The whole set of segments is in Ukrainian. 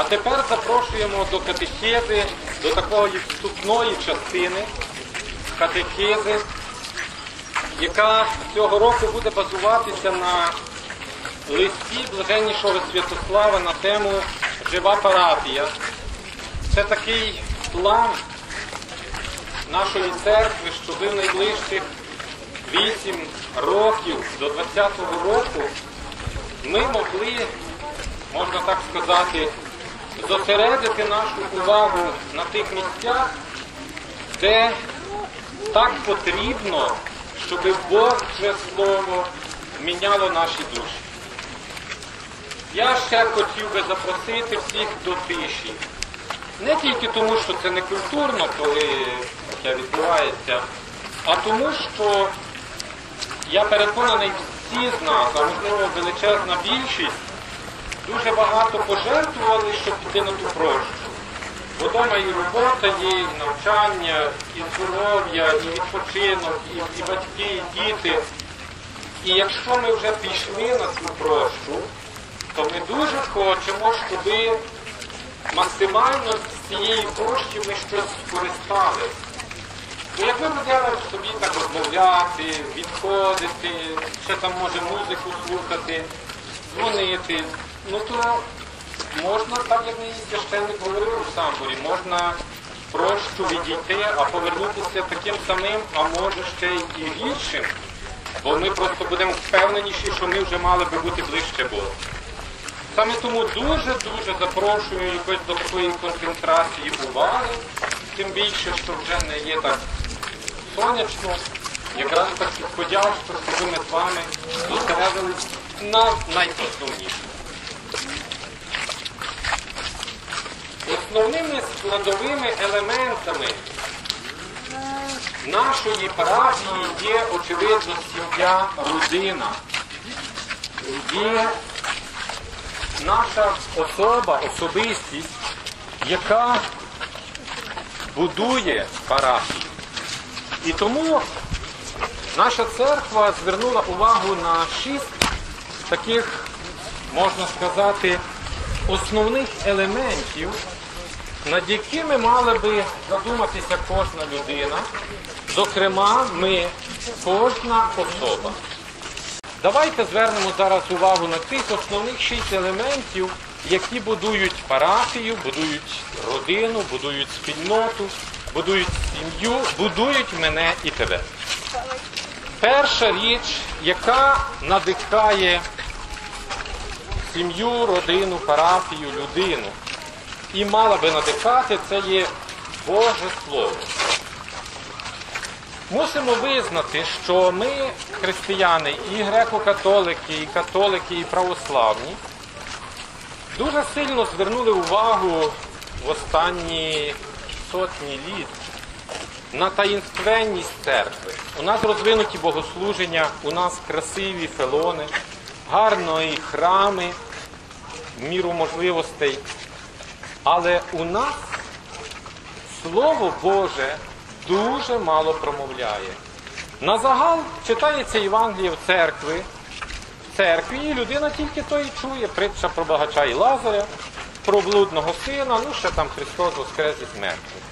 А тепер запрошуємо до катехези, до такої вступної частини катехези, яка цього року буде базуватися на листі блаженнішого Святослава на тему Жива парафія. Це такий план нашої церкви, щоб в найближчих 8 років до 20-го року ми могли, можна так сказати, зосередити нашу увагу на тих місцях, де так потрібно, щоб Боже Слово міняло наші душі. Я ще хотів би запросити всіх до тиші. Не тільки тому, що це не культурно, коли таке відбувається, а тому, що я переконаний, всі з нас, а можливо величезна більшість, дуже багато пожертвували, щоб піти на ту прощу. Бо вдома і робота є, і навчання, і здоров'я, і відпочинок, і, і батьки, і діти. І якщо ми вже пішли на цю прощу, то ми дуже хочемо, щоб максимально з цієї прощі ми щось скористали. Ну, як ми будемо собі так розмовляти, відходити, ще там може музику слухати, дзвонити, ну то можна, так як мені священник говорив у самборі, можна прощу відійти, а повернутися таким самим, а може ще і гіршим. Бо ми просто будемо впевненіші, що ми вже мали би бути ближче Богу. Саме тому дуже-дуже запрошую якось до такої концентрації уваги, тим більше, що вже не є так сонячно, якраз так підходящо, щоб ми з вами зосередились на найосновніше. Основними складовими елементами нашої парафії є, очевидно, сім'я, родина. Є наша особа, особистість, яка будує парафію. І тому наша церква звернула увагу на шість таких, можна сказати, основних елементів, над якими мала би задуматися кожна людина, зокрема, ми, кожна особа. Давайте звернемо зараз увагу на тих основних шість елементів, які будують парафію, будують родину, будують спільноту, будують сім'ю, будують мене і тебе. Перша річ, яка надихає сім'ю, родину, парафію, людину і мала би надихати, це є Боже Слово. Мусимо визнати, що ми, християни, і греко-католики, і католики, і православні, дуже сильно звернули увагу в останні сотні літ на таїнственність церкви. У нас розвинуті богослуження, у нас красиві фелони, гарно і храми, міру можливостей. Але у нас Слово Боже дуже мало промовляє. На загал читається Євангеліє в церкви, в церкві, і людина тільки то і чує притча про багача і Лазаря, про блудного сина, ну ще там Христос воскрес із мертвих.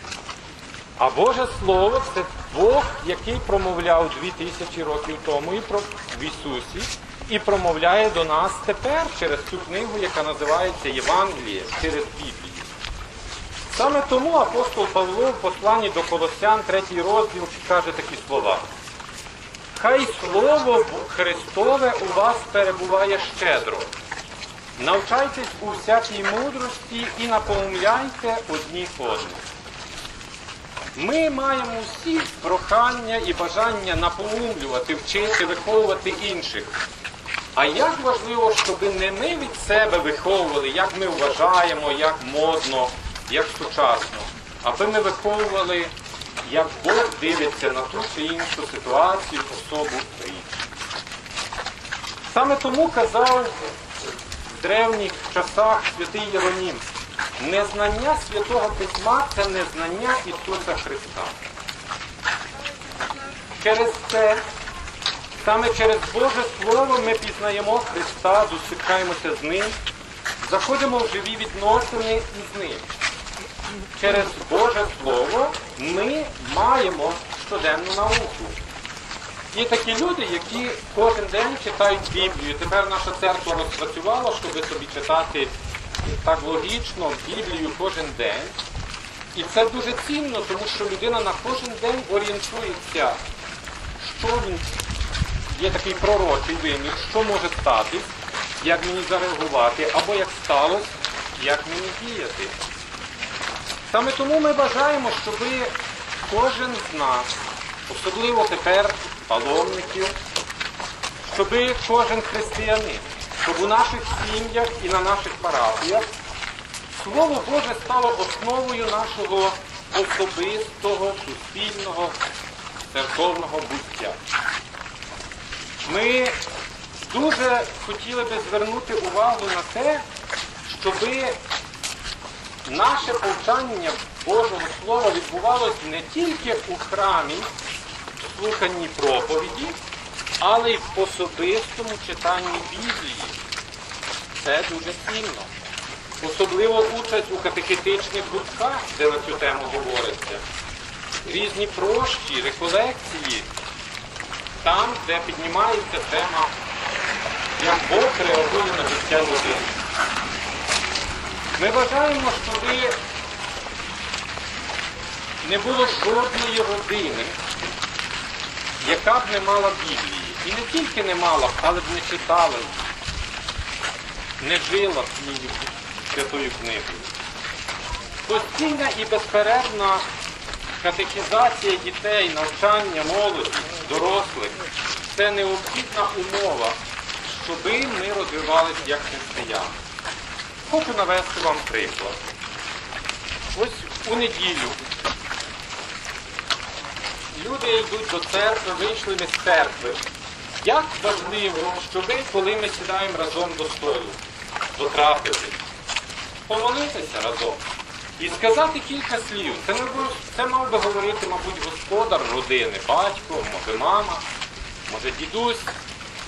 А Боже Слово це Бог, який промовляв дві тисячі років тому і про в Ісусі, і промовляє до нас тепер через цю книгу, яка називається Євангеліє, через Біблію. Саме тому апостол Павло в посланні до Колосян, третій розділ, каже такі слова. Хай Слово Христове у вас перебуває щедро. Навчайтесь у всякій мудрості і напомляйте одні одних. Ми маємо всі прохання і бажання напоумлювати, вчити, виховувати інших. А як важливо, щоб не ми від себе виховували, як ми вважаємо, як модно, як сучасно, аби ми виховували, як Бог дивиться на ту чи іншу ситуацію, особу річ. Саме тому казав в древніх часах святий Єронім, незнання Святого Письма це незнання Ісуса Христа. Через це, саме через Боже Слово ми пізнаємо Христа, зустрічаємося з Ним, заходимо в живі відносини із ним. Через Боже Слово ми маємо щоденну науку. Є такі люди, які кожен день читають Біблію. Тепер наша церква розпрацювала, щоб собі читати так логічно Біблію кожен день. І це дуже цінно, тому що людина на кожен день орієнтується, що він є такий пророчий вимір, що може статись, як мені зареагувати, або як сталося, як мені діяти. Саме тому ми бажаємо, щоб кожен з нас, особливо тепер паломників, щоб кожен християнин, щоб у наших сім'ях і на наших парафіях Слово Боже стало основою нашого особистого, суспільного, церковного буття. Ми дуже хотіли би звернути увагу на те, щоби наше повчання Божого Слова відбувалося не тільки у храмі, в слуханні проповіді, але й в особистому читанні Біблії. Це дуже цінно. Особливо участь у катехетичних гуртках, де на цю тему говориться. Різні прощі, реколекції, там, де піднімається тема, як Бог реагує на життя людини. Ми бажаємо, щоб не було жодної родини, яка б не мала Біблії. І не тільки не мала але б не читала, не жила святою книгою. Постійна і безперервна катехізація дітей, навчання молоді, дорослих це необхідна умова, щоби ми розвивалися як християни. Хочу навести вам приклад. Ось у неділю люди йдуть до церкви, вийшли ми з церкви. Як важливо, щоби, коли ми сідаємо разом до столу, до трапези, помолитися разом і сказати кілька слів. Це, не було- це мав би говорити, мабуть, господар родини, батько, може мама, може дідусь.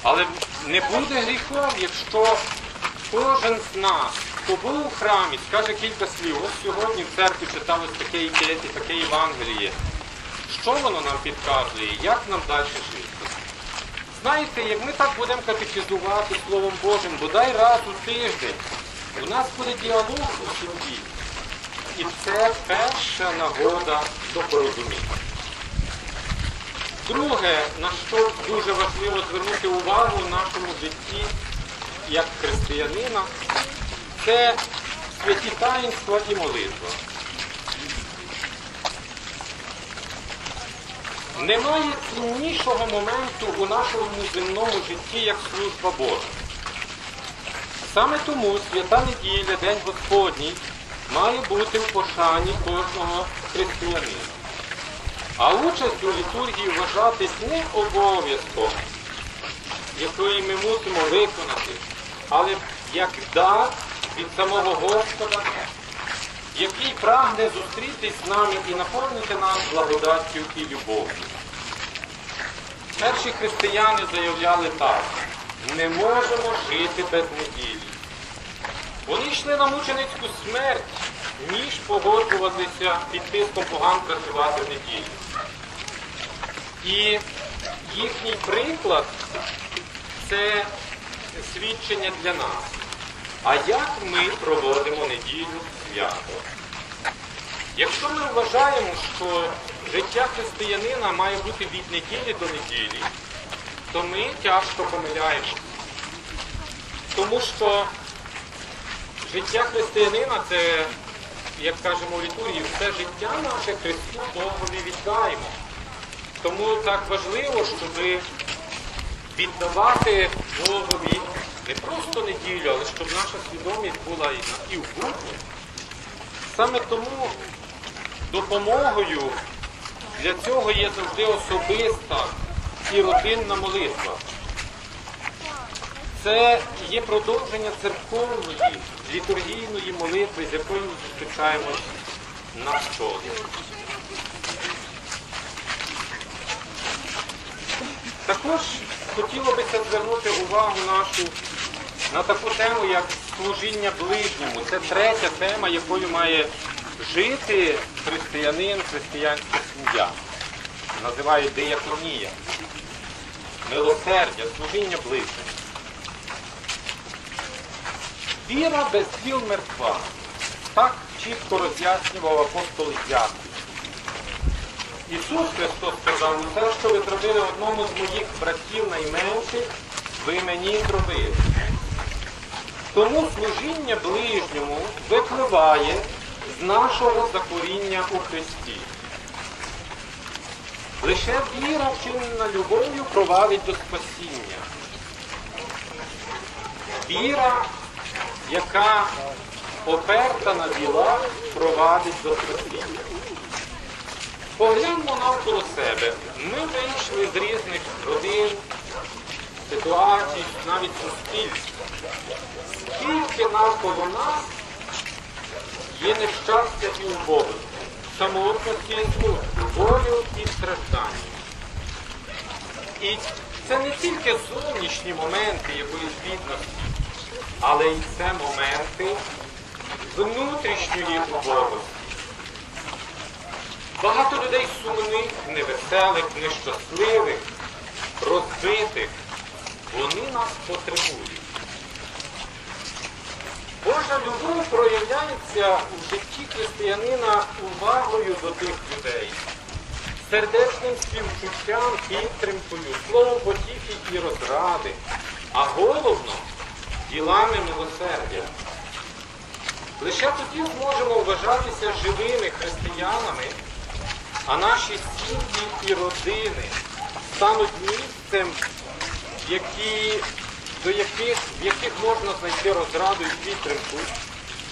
Але не буде гріхом, якщо кожен з нас, хто був у храмі, скаже кілька слів. Ось сьогодні в церкві читалось таке ікеті, таке Євангеліє. Що воно нам підказує, як нам далі жити? Знаєте, як ми так будемо катехізувати Словом Божим, бодай раз у тиждень, у нас буде діалог у сім'ї. І це перша нагода до порозуміння. Друге, на що дуже важливо звернути увагу в нашому житті як християнина, це святі таїнства і молитва. Немає ціннішого моменту у нашому земному житті, як служба Божа. Саме тому свята неділя, День Господній, має бути в пошані кожного християнина. А участь у літургії вважатись не обов'язком, який ми мусимо виконати, але як дар від самого Господа, який прагне зустрітись з нами і наповнити нас благодаттю і любов'ю. Перші християни заявляли так, не можемо жити без неділі. Вони йшли на мученицьку смерть, ніж погоджуватися під тиском поган працювати в неділю. І їхній приклад це свідчення для нас. А як ми проводимо неділю свято? Якщо ми вважаємо, що життя християнина має бути від неділі до неділі, то ми тяжко помиляємося. Тому що життя християнина це, як кажемо в літургії, все життя наше Христу Богові віддаємо. Тому так важливо, щоб віддавати Богові не просто неділю, але щоб наша свідомість була і в будні. Саме тому допомогою для цього є завжди особиста і родинна молитва. Це є продовження церковної, літургійної молитви, з якою ми зустрічаємось на столі. Також хотіло би звернути увагу нашу на таку тему, як служіння ближньому. Це третя тема, якою має жити християнин, християнська сім'я. Називають дияконія. Милосердя, служіння ближньому. Віра без діл мертва. Так чітко роз'яснював апостол Яків. Ісус Христос сказав, «Ну, те, що ви зробили одному з моїх братів найменших, ви мені зробили. Тому служіння ближньому випливає з нашого закоріння у Христі. Лише віра, вчинена любов'ю, провадить до спасіння. Віра, яка оперта на діла, провадить до спасіння. Погляньмо навколо себе. Ми вийшли з різних родин, ситуацій, навіть суспільств. Скільки навколо нас є нещастя і самотності і болю і страждання. І це не тільки зовнішні моменти якоїсь бідності, але й це моменти внутрішньої убогості. Багато людей сумних, невеселих, нещасливих, розбитих. Вони нас потребують. Божа любов проявляється у житті християнина увагою до тих людей, сердечним співчуттям, підтримкою, словом потіхи і розради, а головно ділами милосердя. Лише тоді зможемо вважатися живими християнами, а наші сім'ї і родини стануть місцем, які, до яких, в яких можна знайти розраду і підтримку,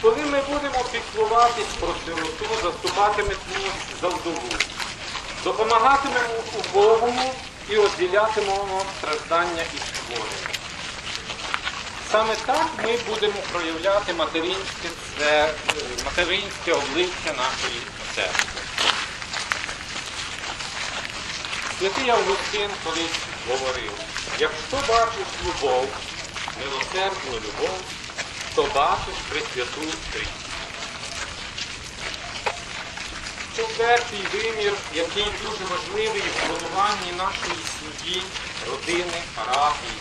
коли ми будемо піклуватись про сироту, заступатимемо за вдову, допомагатимемо убогому і розділятимемо страждання і створення. Саме так ми будемо проявляти материнське, це, материнське обличчя нашої церкви. Святий Августин колись говорив, якщо бачиш любов, милосердну любов, то бачиш Пресвяту Трійцю. Четвертий вимір, який дуже важливий в плануванні нашої сім'ї, родини, парафії,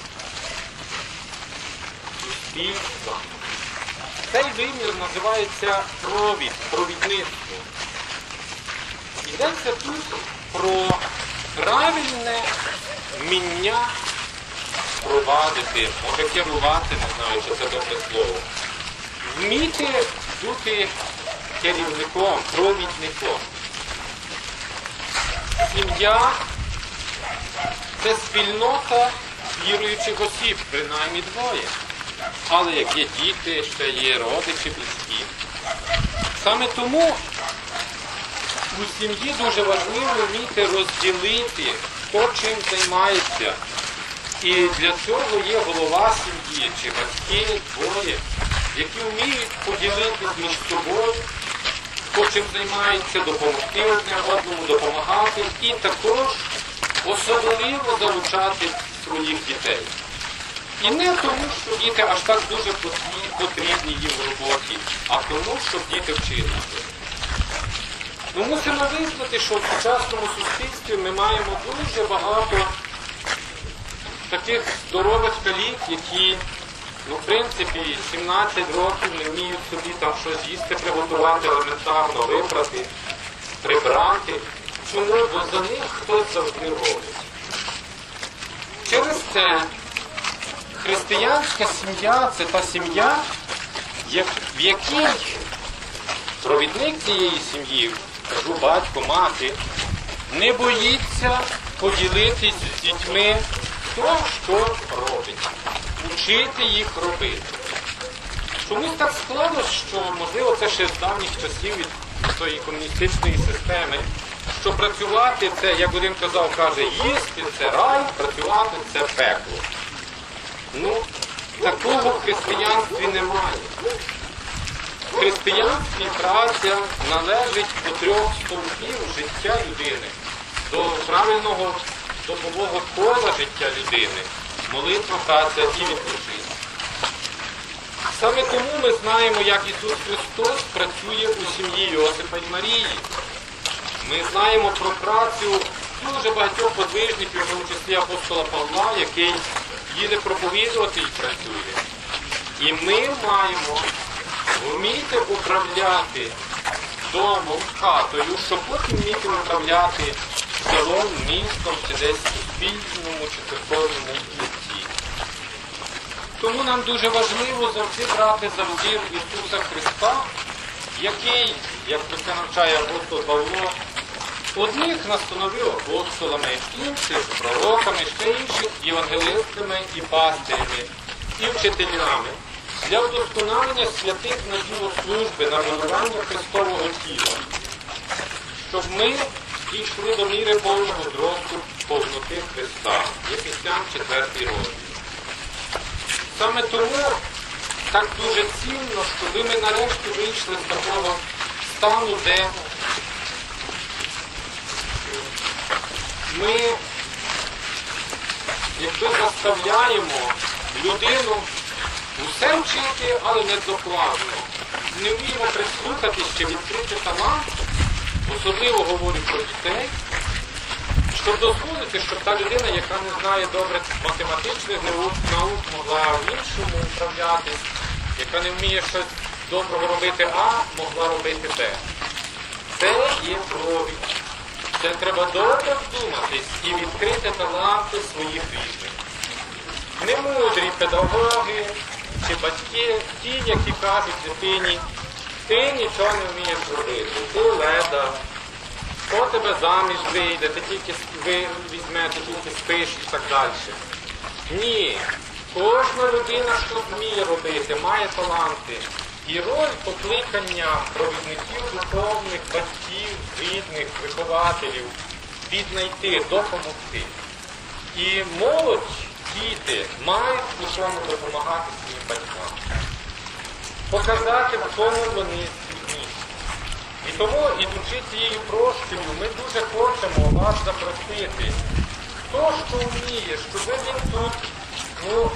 суспільства. Цей вимір називається провід, провідництво. Йдеться тут про правильне вміння провадити, керувати, не знаю, чи це добре слово. Вміти бути керівником, провідником. Сім'я це спільнота віруючих осіб, принаймні двоє. Але як є діти, ще є родичі, близькі. Саме тому у сім'ї дуже важливо вміти розділити, хто чим займається. І для цього є голова сім'ї чи батьки двоє, які вміють поділитися між собою, хто чим займається, допомогти одне одному, допомагати і також особливо залучати своїх дітей. І не тому, що діти аж так дуже потрібні їм в роботі, а тому, щоб діти вчилися. Ми мусимо визнати, що в сучасному суспільстві ми маємо дуже багато таких здорових калік, які, ну, в принципі, 17 років не вміють собі там щось їсти, приготувати елементарно, випрати, прибрати. Чому? Бо за них хтось завжди робить. Через це християнська сім'я це та сім'я, в якій провідник цієї сім'ї, кажу батько, мати, не боїться поділитись з дітьми хто що робить, учити їх робити. Чомусь так склалося, що, можливо, це ще з давніх часів від тої комуністичної системи, що працювати це, як один казав, каже, їсти це рай, працювати це пекло. Ну, такого в християнстві немає. В християнстві праця належить до трьох стовпів життя людини, до правильного добового кола життя людини, молитва, праця і відпочинок. Саме тому ми знаємо, як Ісус Христос працює у сім'ї Йосипа і Марії. Ми знаємо про працю дуже багатьох подвижників, в тому числі апостола Павла, який їде проповідувати і працює. І ми маємо вміти управляти домом, хатою, щоб потім вміти управляти селом, містом чи десь у суспільному чи церковному житті. Тому нам дуже важливо завжди брати за взір Ісуса Христа, який, як про це навчає апостол Павло, одних настановив апостолами, інших пророками, ще інших євангелистами і пастирями, і вчителями для вдосконалення святих на діло служби, на будування Христового тіла, щоб ми дійшли до міри повного зросту повноти Христа. Єфесян 4 розділ. Саме тому так дуже цінно, що ми нарешті вийшли з такого стану, де ми якби заставляємо людину усе вчити, але не докладно. Не вміємо прислухатись чи відкрити талант, особливо говорю про дітей, щоб дозволити, щоб та людина, яка не знає добре математичних наук, наук могла в іншому управлятись, яка не вміє щось доброго робити А, могла робити Б. Це є провід. Це треба добре вдуматись і відкрити таланти своїх рідних. Немудрі педагоги чи батьки, ті, які кажуть дитині, ти нічого не вмієш робити, ти леда, хто тебе заміж вийде, ти тільки візьме, ти тільки спиш і так далі. Ні. Кожна людина, що вміє робити, має таланти. І роль покликання провідників духовних, батьків, рідних, вихователів віднайти, допомогти. І молодь, діти мають у цьому допомагати батькам. Показати, в чому вони здібні. І тому, ідучи цією прощею, ми дуже хочемо вас запросити. Хто що вміє, щоб він тут, ну,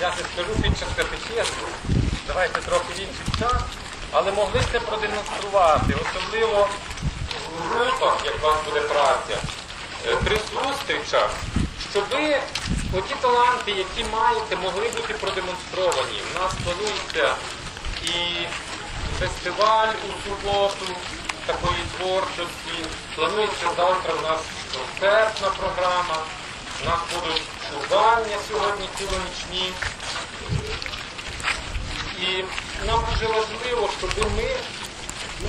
я не скажу під час катехезу, давайте трохи інший час, але могли це продемонструвати, особливо в групах, як у вас буде праця, е, при зустрічах, щоб ви оті таланти, які маєте, могли бути продемонстровані. У нас планується і фестиваль у суботу такої творчості. Планується завтра у нас концертна програма. У нас будуть чудання сьогодні цілонічні. І нам дуже важливо, щоб ми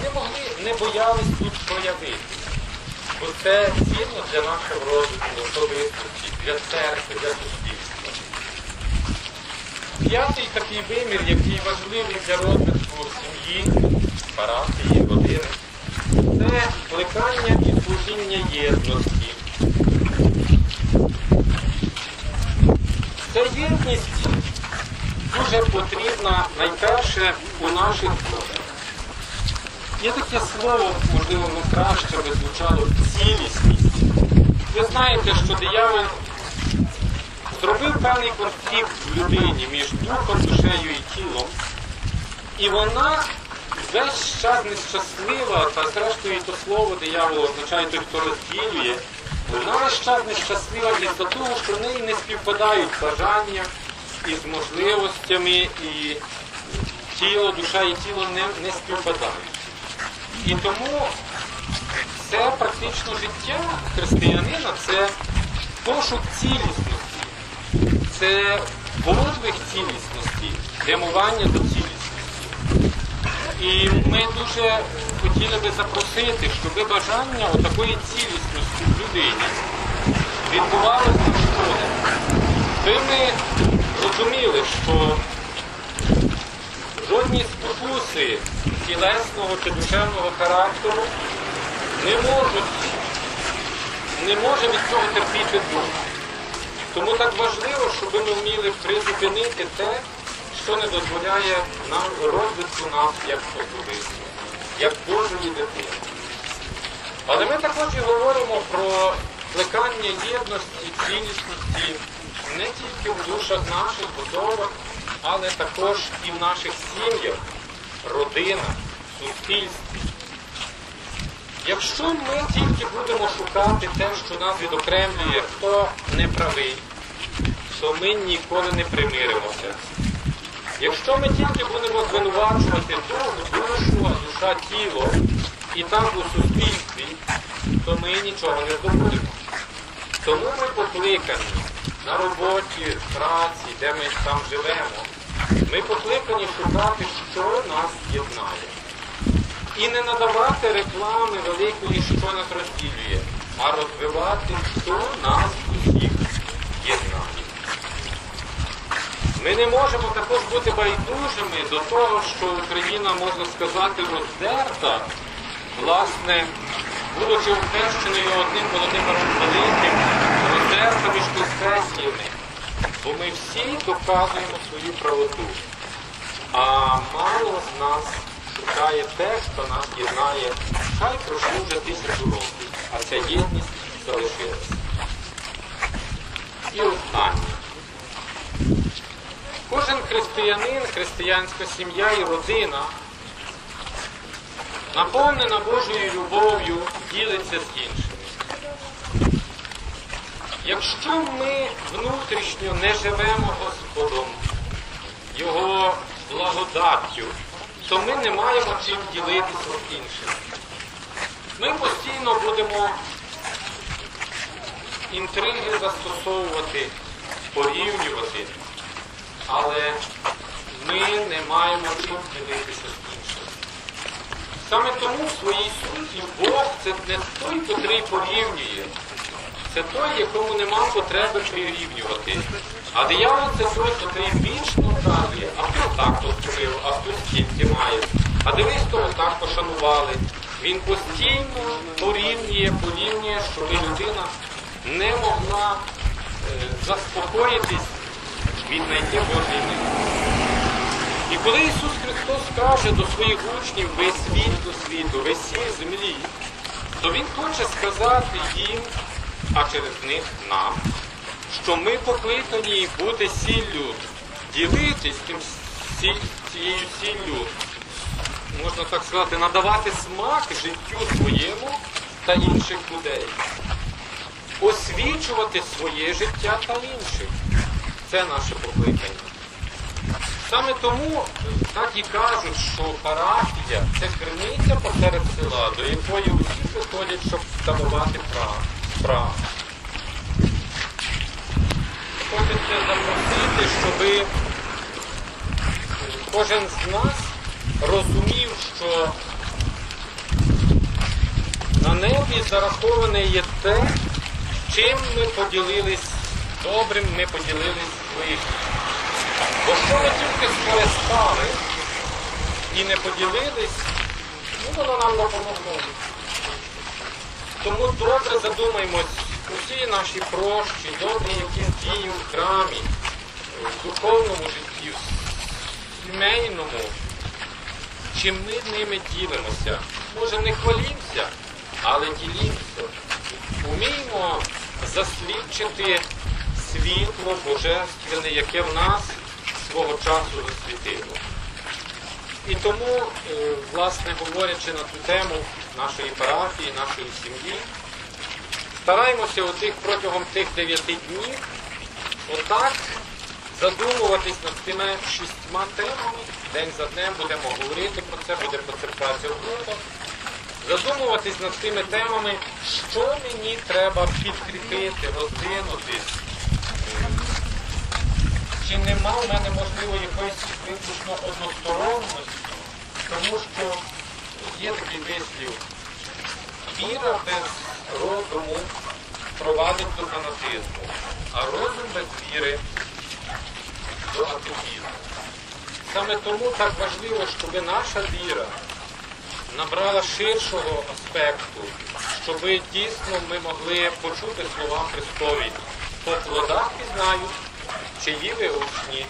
не могли, не боялись тут проявити. Бо це цінно для нашого розвитку особистості, для церкви, для суспільства. П'ятий такий вимір, який важливий для розвитку сім'ї, парафії, родини, це плекання і служіння єдності. Ця єдність дуже потрібна найперше у наших Є таке слово, можливо, воно краще би звучало цілісність. Ви знаєте, що диявол зробив певний конфлікт в людині між духом, душею і тілом. І вона весь час нещаслива, та зрештою то слово дияволу означає той, хто розділює. Вона весь час нещаслива із-за того, що в неї не співпадають бажання із можливостями, і тіло, душа і тіло не, не співпадають. І тому це практично життя християнина це пошук цілісності, це подвиг цілісності, прямування до цілісності. І ми дуже хотіли би запросити, щоб бажання такої цілісності в людині відбувалося в школі. Ви ми розуміли, що жодні спокуси тілесного чи душевного характеру не можуть, не може від цього терпіти дух. Тому так важливо, щоб ми вміли призупинити те, що не дозволяє нам розвитку нас як особисто, як Божої дитини. Але ми також і говоримо про плекання єдності, цінності не тільки в душах наших, будовах, але також і в наших сім'ях, родинах, суспільстві. Якщо ми тільки будемо шукати те, що нас відокремлює, хто не правий, то ми ніколи не примиримося. Якщо ми тільки будемо звинувачувати душу, душа тіло і так у суспільстві, то ми нічого не здобудемо. Тому ми покликані на роботі, праці, де ми там живемо. Ми покликані шукати, що нас єднає. І не надавати реклами великої, що нас розділює, а розвивати, що нас усіх єднає. Ми не можемо також бути байдужими до того, що Україна, можна сказати, роздерта, власне, будучи охрещеною одним Володимиром Великим, роздерта між конфесіями. Бо ми всі доказуємо свою правоту. А мало з нас шукає те, що нас єднає, хай пройшло вже тисячу років, а ця єдність залишилася. І останнє. Кожен християнин, християнська сім'я і родина наповнена Божою любов'ю, ділиться з іншими. Якщо ми внутрішньо не живемо Господом, Його благодаттю, то ми не маємо чим ділитися з іншим. Ми постійно будемо інтриги застосовувати, порівнювати, але ми не маємо чим ділитися з іншим. Саме тому в своїй суті Бог це не той, котрий порівнює. Це той, якому нема потреби прирівнювати. А диявол це той, котрий вічно каже, а хто так поступив, а хто стільки має. А дивись, того так пошанували. Він постійно порівнює, порівнює, щоб людина не могла е, заспокоїтись, віднайти Божий мир. І коли Ісус Христос каже до своїх учнів, ви світло світу, ви сіль землі, то Він хоче сказати їм, а через них нам, що ми покликані бути сіллю, ділитись тим цією сіллю, можна так сказати, надавати смак життю своєму та інших людей. Освічувати своє життя та інших. Це наше покликання. Саме тому так і кажуть, що парафія це криниця посеред села, до якої усі приходять, щоб вставувати справу. Хочеться запросити, щоб кожен з нас розумів, що на небі зараховане є те, чим ми поділились добрим, ми поділились злим. Бо що ми тільки схлестали і не поділились, ну воно нам допомогло. Тому добре задумаймось, усі наші прощі, добрі якісь дії в храмі, в духовному житті, в сімейному, чим ми ними ділимося. Може не хвалімося, але ділімося. Уміємо засвідчити світло божественне, яке в нас свого часу засвітило. І тому, е, власне, говорячи на ту тему нашої парафії, нашої сім'ї, стараємося отих, протягом тих дев'яти днів отак задумуватись над тими шістьма темами. День за днем будемо говорити про це, буде концентрація групах. Задумуватись над тими темами, що мені треба підкріпити, роздвинути. Чи нема в мене можливо якоїсь виключно односторонності, тому що є такий вислів, віра без розуму провадить до фанатизму, а розум без віри до атеїзму. Саме тому так важливо, щоб наша віра набрала ширшого аспекту, щоб дійсно ми могли почути слова Христові. По плодах пізнають, чиї ви учні,